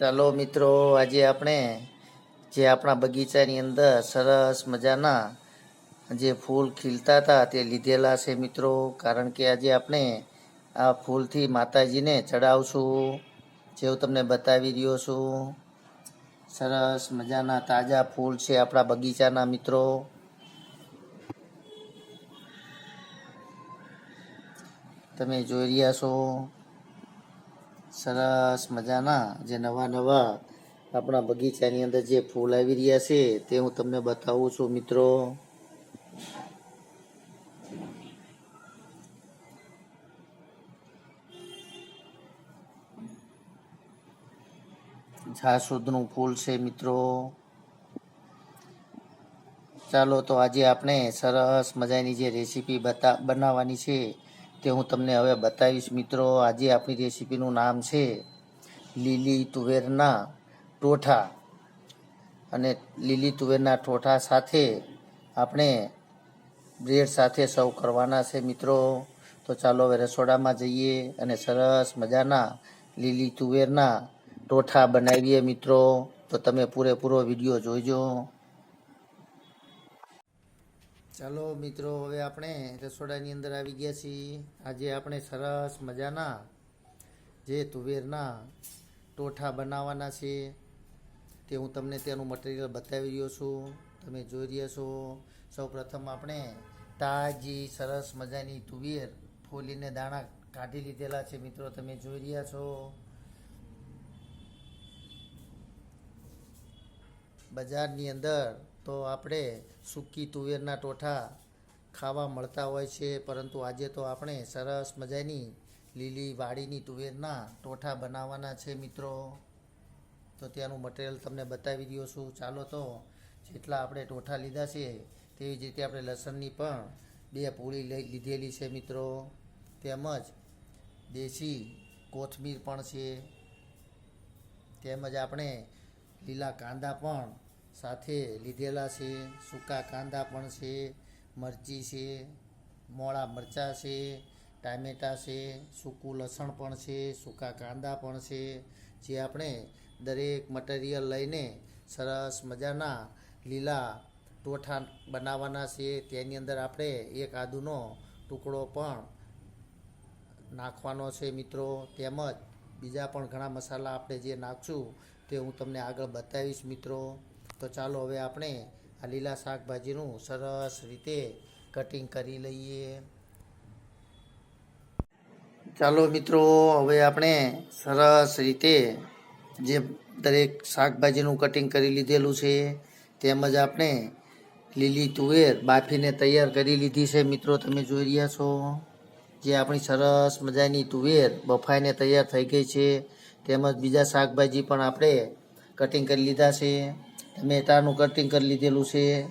ચાલો મિત્રો, આજે આપણે જે આપણા બગીચાની અંદર સરસ મજાના જે ફૂલ ખીલતા હતા તે લીધેલા છે મિત્રો. કારણ કે આજે આપણે આ ફૂલથી માતાજીને ચડાવશું. જેવું તમને બતાવી રહ્યો છું. સરસ મજાના તાજા ફૂલ છે આપણા બગીચાના મિત્રો. તમે જોઈ રહ્યા છો. સરસ મજાના જે નવા નવા આપણા બગીચાની અંદર જે ફૂલ આવી રહ્યા છે, તે હું તમને બતાવું છું મિત્રો. જાસૂદનું ફૂલ છે મિત્રો. ચાલો તો આજે આપણે સરસ મજાની જે રેસીપી બતા, બનાવવાની છે તે હું તમને હવે બતાવીશ. મિત્રો, આજે આપણી રેસીપીનું નામ છે લીલી તુવેરના ટોઠા અને લીલી તુવેરના ટોઠા સાથે આપણે બ્રેડ સાથે સર્વ કરવાના છે મિત્રો. તો ચાલો હવે રસોડામાં જઈએ અને સરસ મજાના લીલી તુવેરના ટોઠા બનાવીએ મિત્રો. તો તમે પૂરેપૂરો વીડિયો જોઈજો. ચાલો મિત્રો, હવે આપણે રસોડાની અંદર આવી ગયા છીએ. આજે આપણે સરસ મજાના જે તુવેરના ટોઠા બનાવવાના છે તે હું તમને તેનું મટીરિયલ બતાવી રહ્યો છું. તમે જોઈ રહ્યા છો સૌ પ્રથમ આપણે તાજી, સરસ મજાની તુવેર ફોલીને દાણા કાઢી લીધેલા છે મિત્રો, તમે જોઈ રહ્યા છો. બજારની અંદર તો આપણે સૂકી તુવેરના ટોઠા ખાવા મળતા હોય છે, પરંતુ આજે તો આપણે સરસ મજાની લીલી વાડીની તુવેરના ટોઠા બનાવવાના છે મિત્રો. તો ત્યાંનું મટીરિયલ તમને બતાવી દઉં છું. ચાલો તો જેટલા આપણે ટોઠા લીધા છે, તેવી જ રીતે આપણે લસણની પણ બે પૂળી લઈ લીધેલી છે મિત્રો. તેમજ દેશી કોથમીર પણ છે. તેમજ આપણે લીલા કાંદા પણ સાથે લીધેલા છે, સૂકા કાંદા પણ છે, મરચી છે, મોળા મરચાં છે, ટામેટાં છે, સૂકું લસણ પણ છે, સૂકા કાંદા પણ છે, જે આપણે દરેક મટીરિયલ લઈને સરસ મજાના લીલા ટોઠા બનાવવાના છે. તેની અંદર આપણે એક આદુનો ટુકડો પણ નાખવાનો છે મિત્રો. તેમજ બીજા પણ ઘણા મસાલા આપણે જે નાખશું તે હું તમને આગળ બતાવીશ મિત્રો. તો ચાલો હવે આપણે આ લીલા શાકભાજીનું સરસ રીતે કટિંગ કરી લઈએ. ચાલો મિત્રો, હવે આપણે સરસ રીતે જે દરેક શાકભાજીનું કટિંગ કરી લીધેલું છે, તેમજ આપણે લીલી તુવેર બાફીને તૈયાર કરી લીધી છે. મિત્રો, તમે જોઈ રહ્યા છો જે આપણી સરસ મજાની તુવેર બફાઈને તૈયાર થઈ ગઈ છે. તેમજ બીજા શાકભાજી પણ આપણે કટિંગ કરી લીધા છે. ટમેટાનું કટિંગ કરી લીધેલું છે.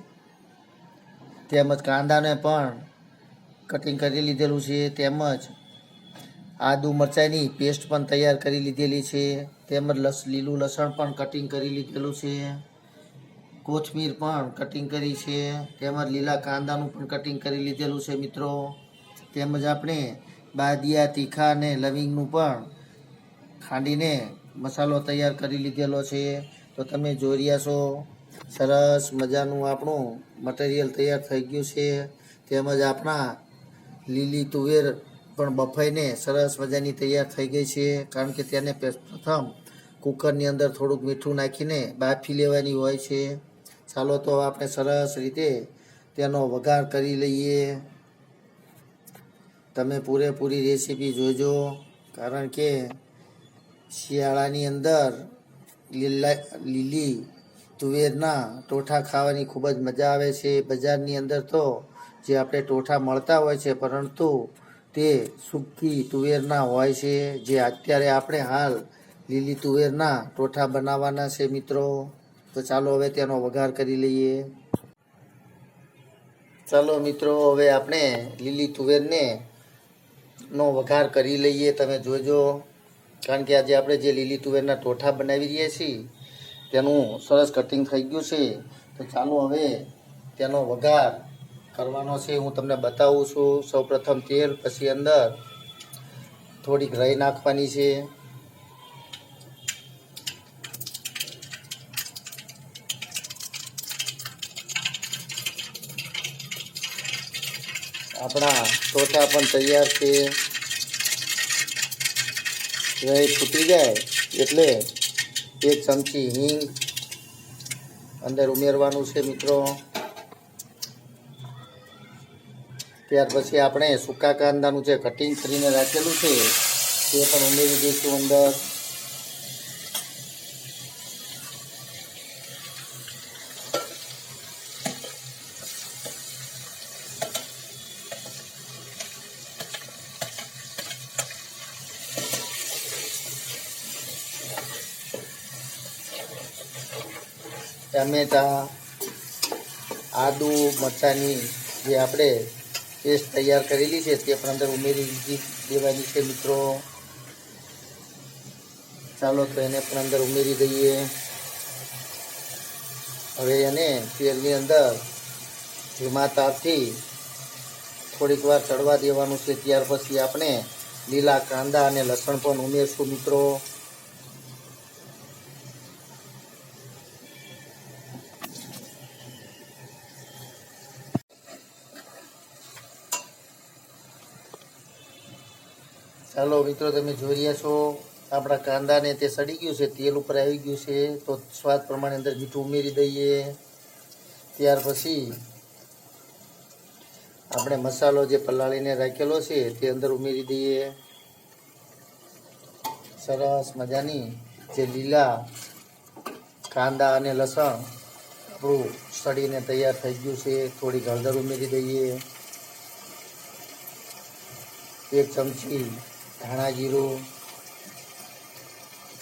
તેમજ કાંદાને પણ કટિંગ કરી લીધેલું છે. તેમજ આદુ મરચાંની પેસ્ટ પણ તૈયાર કરી લીધેલી છે. તેમજ લસ, લીલું લસણ પણ કટિંગ કરી લીધેલું છે. કોથમીર પણ કટિંગ કરી છે. તેમજ લીલા કાંદાનું પણ કટિંગ કરી લીધેલું છે મિત્રો. તેમજ આપણે બાદિયા, તીખા અને લવિંગનું પણ ખાંડીને મસાલો તૈયાર કરી લીધેલો છે. તો તમે જોઈ રહ્યા છો, સરસ મજાનું આપણું મટીરિયલ તૈયાર થઈ ગયું છે. તેમજ આપણા લીલી તુવેર પણ બફાઈને સરસ મજાની તૈયાર થઈ ગઈ છે. કારણ કે તેને પ્રથમ કુકરની અંદર થોડુંક મીઠું નાખીને બાફી લેવાની હોય છે. ચાલો તો આપણે સરસ રીતે તેનો વઘાર કરી લઈએ. તમે પૂરેપૂરી રેસીપી જોજો. કારણ કે શિયાળાની અંદર લીલા લીલી તુવેરના ટોઠા ખાવાની ખૂબ જ મજા આવે છે. બજારની અંદર તો જે આપણે ટોઠા મળતા હોય છે, પરંતુ તે સૂકી તુવેરના હોય છે. જે અત્યારે આપણે હાલ લીલી તુવેરના ટોઠા બનાવવાના છે મિત્રો. તો ચાલો હવે તેનો વઘાર કરી લઈએ. ચાલો મિત્રો, હવે આપણે લીલી તુવેરને નો વઘાર કરી લઈએ. તમે જોજો. કારણ કે આજે આપણે જે લીલી તુવેરના ટોઠા બનાવી રહ્યા છીએ, તેનું સરસ કટિંગ થઈ ગયું છે. તો ચાલો હવે તેનો વઘાર કરવાનો છે. હું તમને બતાવું છું. સૌપ્રથમ તેલ, પછી અંદર થોડીક રહી નાખવાની છે. આપણા ટોટા પણ તૈયાર છે. રહી ફૂટી જાય એટલે એક ચમચી હિંગ અંદર ઉમેરવાનું છે મિત્રો. ત્યાર પછી આપણે સૂકા કાંદાનું જે કટિંગ કરીને રાખેલું છે તે પણ ઉમેરી દઈશું અંદર. ટમેટા આદુ મરચાંની જે આપણે પેસ્ટ તૈયાર કરેલી છે તે પણ અંદર ઉમેરી દેવાની છે મિત્રો. ચાલો તો એને પણ અંદર ઉમેરી દઈએ. હવે એને તેલની અંદર ધીમા તાપથી થોડીક વાર ચડવા દેવાનું છે. ત્યાર પછી આપણે લીલા કાંદા અને લસણ પણ ઉમેરશું મિત્રો. ચાલો મિત્રો, તમે જોઈ રહ્યા છો આપણા કાંદાને, તે સડી ગયું છે, તેલ ઉપર આવી ગયું છે, તો સ્વાદ પ્રમાણે અંદર મીઠું ઉમેરી દઈએ. ત્યાર પછી આપણે મસાલો જે પલાળીને રાખેલો છે, તે અંદર ઉમેરી દઈએ. સરસ મજાની જે લીલા કાંદા અને લસણ આપણું સડીને તૈયાર થઈ ગયું છે, થોડી હળદર ઉમેરી દઈએ. એક ચમચી ધાણા જીરું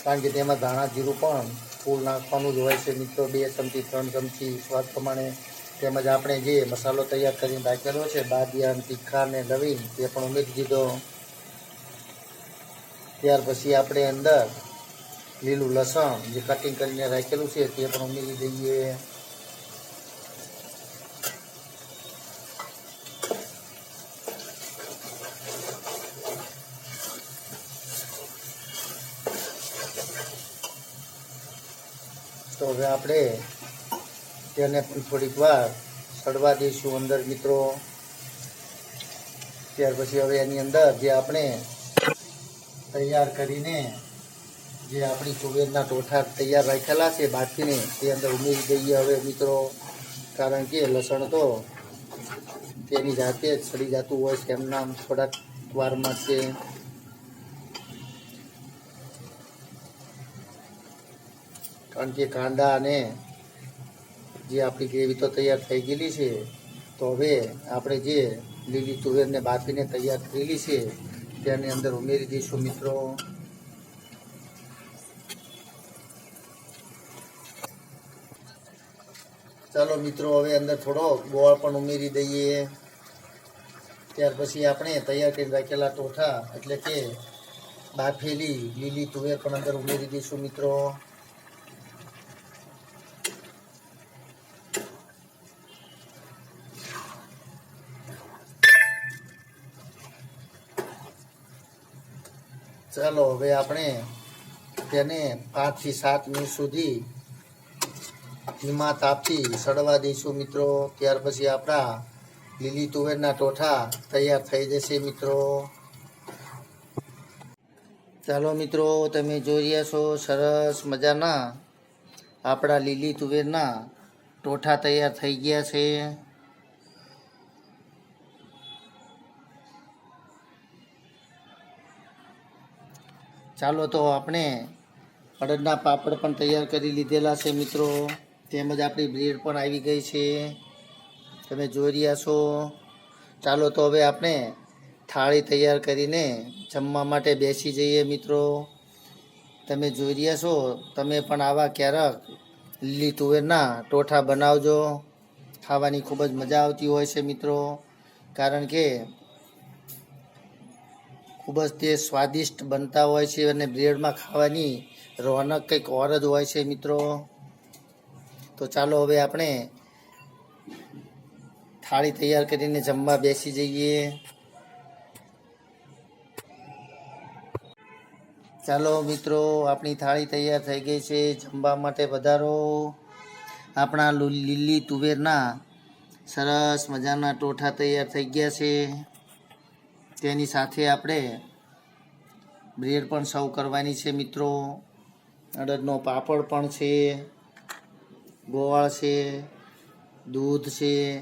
કારણ કે તેમાં ધાણા જીરું પણ ફૂલ નાખવાનું જ હોય છે મિત્રો. બે ચમચી, ત્રણ ચમચી સ્વાદ પ્રમાણે તેમજ આપણે જે મસાલો તૈયાર કરીને રાખેલો છે, બાદિયાન, તીખા ને લવિંગ, તે પણ ઉમેરી દીધો. ત્યાર પછી આપણે અંદર લીલું લસણ જે કટિંગ કરીને રાખેલું છે, તે પણ ઉમેરી દઈએ. તો હવે આપણે તેને પણ થોડીક વાર સડવા દઈશું અંદર, મિત્રો. ત્યાર પછી હવે એની અંદર જે આપણે તૈયાર કરીને જે આપણી તુવેરના ટોઠા તૈયાર રાખેલા છે બાફીને, તે અંદર ઉમેરી દઈએ હવે, મિત્રો. કારણ કે લસણ તો તેની જાતે જ સડી જતું હોય છે, એમના થોડાક વારમાં છે કારણ કે કાંદા અને જે આપણી ગ્રેવી તો તૈયાર થઈ ગયેલી છે, તો હવે આપણે જે લીલી તુવેરને બાફીને તૈયાર કરેલી છે, તેની અંદર ઉમેરી દઈશું મિત્રો. ચાલો મિત્રો, હવે અંદર થોડો ગોળ પણ ઉમેરી દઈએ. ત્યાર પછી આપણે તૈયાર કરી રાખેલા ટોઠા, એટલે કે બાફેલી લીલી તુવેર પણ અંદર ઉમેરી દઈશું મિત્રો. ચાલો, હવે આપણે તેને પાંચથી સાત મિનિટ સુધી ધીમા તાપથી સડવા દઈશું મિત્રો. ત્યાર પછી આપણા લીલી તુવેરના ટોઠા તૈયાર થઈ જશે મિત્રો. ચાલો મિત્રો, તમે જોઈ રહ્યા છો, સરસ મજાના આપણા લીલી તુવેરના ટોઠા તૈયાર થઈ ગયા છે. ચાલો તો આપણે અડદના પાપડ પણ તૈયાર કરી લીધેલા છે મિત્રો. તેમજ આપણી બ્રેડ પણ આવી ગઈ છે. તમે જોઈ રહ્યા છો. ચાલો તો હવે આપણે થાળી તૈયાર કરીને જમવા માટે બેસી જઈએ મિત્રો. તમે જોઈ રહ્યા છો, તમે પણ આવા ક્યારેક લીલી તુવેરના ટોઠા બનાવજો. ખાવાની ખૂબ જ મજા આવતી હોય છે મિત્રો. કારણ કે ખૂબ જ તે સ્વાદિષ્ટ બનતા હોય છે અને બ્રેડમાં ખાવાની રોનક કંઈક ઓર જ હોય છે મિત્રો. તો ચાલો હવે આપણે થાળી તૈયાર કરીને જમવા બેસી જઈએ. ચાલો મિત્રો, આપણી થાળી તૈયાર થઈ ગઈ છે. જમવા માટે વધારો આપણા લીલી તુવેરના સરસ મજાના ટોઠા તૈયાર થઈ ગયા છે. તેની સાથે આપણે બ્રેડ પણ સર્વ કરવાની છે, મિત્રો. અડદનો પાપડ પણ છે, ગોળ છે, દૂધ છે.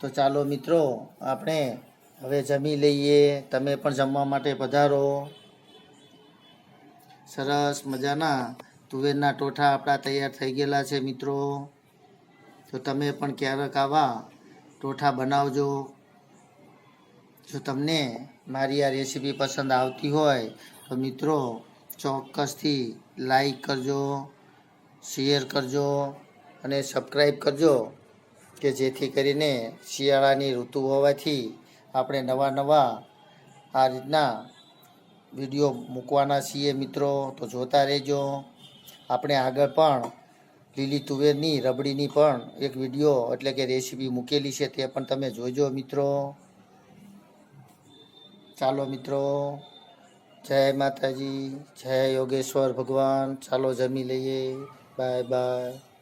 તો ચાલો, મિત્રો, આપણે હવે જમી લઈએ. તમે પણ જમવા માટે પધારો. સરસ મજાના તુવેરના ટોઠા આપણા તૈયાર થઈ ગયેલા છે, મિત્રો. તો તમે પણ ક્યારેક આવા ટોઠા બનાવજો. જો તમને મારી આ રેસીપી પસંદ આવતી હોય, તો મિત્રો ચોક્કસથી લાઈક કરજો શેર કરજો અને સબસ્ક્રાઈબ કરજો, કે જેથી કરીને શિયાળાની ઋતુ હોવાથી આપણે નવા નવા આ રીતના વીડિયો મૂકવાના છીએ મિત્રો. તો જોતા રહેજો. આપણે આગળ પણ લીલી તુવેરની રબડીની પણ એક વીડિયો એટલે કે રેસીપી મૂકેલી છે, તે પણ તમે જોજો મિત્રો. ચાલો મિત્રો જય માતાજી જય યોગેશ્વર ભગવાન. ચાલો જમી લઈએ. Bye bye.